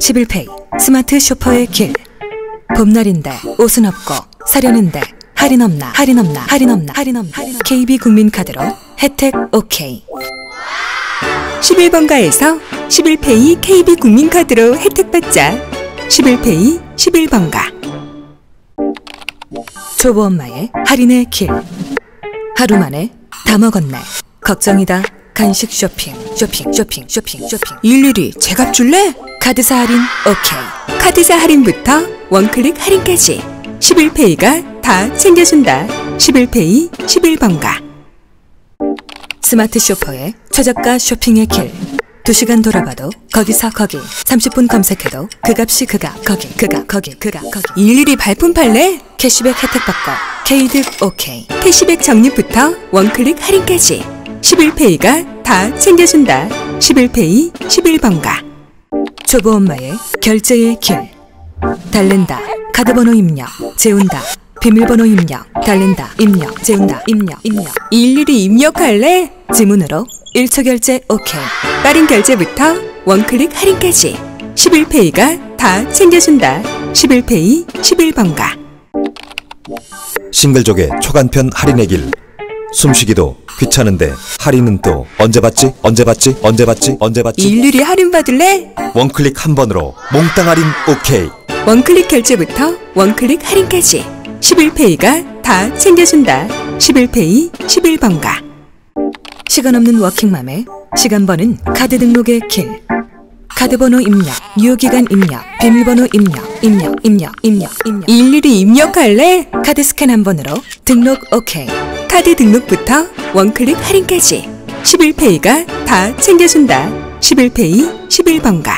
11페이. 스마트 쇼퍼의 길. 봄날인데 옷은 없고 사려는데 할인 없나 할인 없나 할인 없나 할인 없나. KB 국민카드로 혜택 오케이 11번가에서 11페이 KB 국민카드로 혜택 받자. 11페이 11번가. 초보 엄마의 할인의 길. 하루 만에 다 먹었네. 걱정이다. 간식 쇼핑 쇼핑 쇼핑 쇼핑 쇼핑. 일일이 제값 줄래? 카드사 할인 오케이 카드사 할인부터 원클릭 할인까지 11페이가 다 챙겨준다. 11페이 11번가. 스마트 쇼퍼의 최저가 쇼핑의 길 2시간 돌아봐도 거기서 거기 30분 검색해도 그 값이 그가 거기 그가 거기 그가 거기 일일이 발품 팔래? 캐시백 혜택 받고 케이득 오케이 캐시백 적립부터 원클릭 할인까지 11페이가 다 챙겨준다. 11페이 11번가. 초보 엄마의 결제의 길. 달랜다. 카드번호 입력 재운다. 비밀번호 입력 달랜다. 입력 재운다. 입력 입력. 일일이 입력할래? 지문으로 1초 결제 오케이. 빠른 결제부터 원클릭 할인까지. 11페이가 다 챙겨준다. 11페이 11번가. 싱글족의 초간편 할인의 길. 숨쉬기도 귀찮은데 할인은 또 언제 받지? 언제 받지? 언제 받지? 언제 받지? 일일이 할인 받을래? 원클릭 한 번으로 몽땅 할인 오케이. 원클릭 결제부터 원클릭 할인까지. 11페이가 다 챙겨준다. 11페이 11번가. 시간 없는 워킹맘의 시간 버는 카드 등록의 길. 카드 번호 입력 유효기간 입력 비밀번호 입력 입력 입력 입력 입력. 일일이 입력할래? 카드 스캔 한 번으로 등록 오케이 카드 등록부터 원클릭 할인까지 11페이가 다 챙겨준다. 11페이 11번가.